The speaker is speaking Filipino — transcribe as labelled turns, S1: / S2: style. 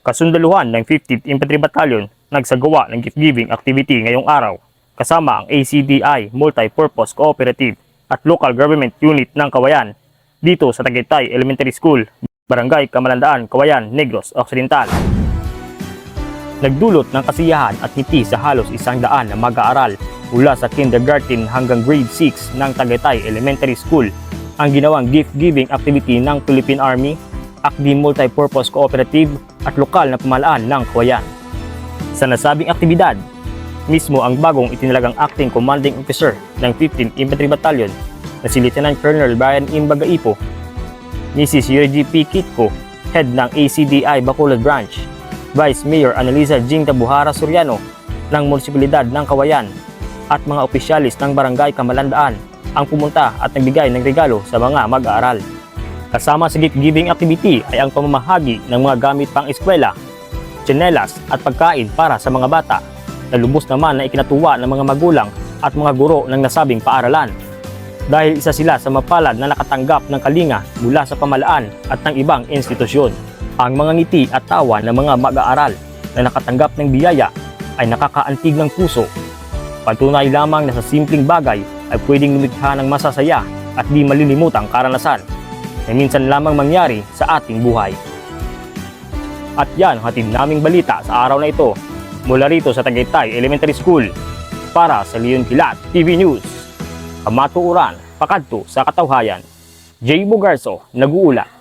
S1: Kasundaluhan ng 50th Infantry Battalion nagsagawa ng gift-giving activity ngayong araw kasama ang ACDI Multi-Purpose Cooperative at Local Government Unit ng Kawayan dito sa Tagaytay Elementary School, Barangay Kamalandaan, Kawayan, Negros Occidental. Nagdulot ng kasiyahan at ngiti sa halos isang daan na mag-aaral mula sa kindergarten hanggang grade 6 ng Tagaytay Elementary School ang ginawang gift-giving activity ng Philippine Army, ACDI Multipurpose Cooperative at lokal na pamalaan ng Kawayan. Sa nasabing aktibidad, mismo ang bagong itinalagang acting commanding officer ng 15th Infantry Battalion na si Lieutenant Colonel Brian Imbagaipo, Mrs. Yoji P. Kitko, head ng ACDI Bacolod Branch, Vice Mayor Annalisa Jing Tabuhara Soriano ng Munisipalidad ng Kawayan at mga opisyalis ng Barangay Kamalandaan ang pumunta at nagbigay ng regalo sa mga mag-aaral. Kasama sa gift-giving activity ay ang pamamahagi ng mga gamit pang eskwela, tsinelas at pagkain para sa mga bata na lubos naman na ikinatuwa ng mga magulang at mga guro ng nasabing paaralan. Dahil isa sila sa mapalad na nakatanggap ng kalinga mula sa pamalaan at ng ibang institusyon. Ang mga ngiti at tawa ng mga mag-aaral na nakatanggap ng biyaya ay nakakaantig ng puso. Patunay lamang na sa simpleng bagay ay pwedeng lumikha ng masasaya at di malilimutang karanasan na minsan lamang mangyari sa ating buhay. At yan ang hatid naming balita sa araw na ito mula rito sa Tagaytay Elementary School para sa Leon Pilat TV News. Kamatuuran, pakadto sa katawhayan. Jay Bugarso, nag-uula.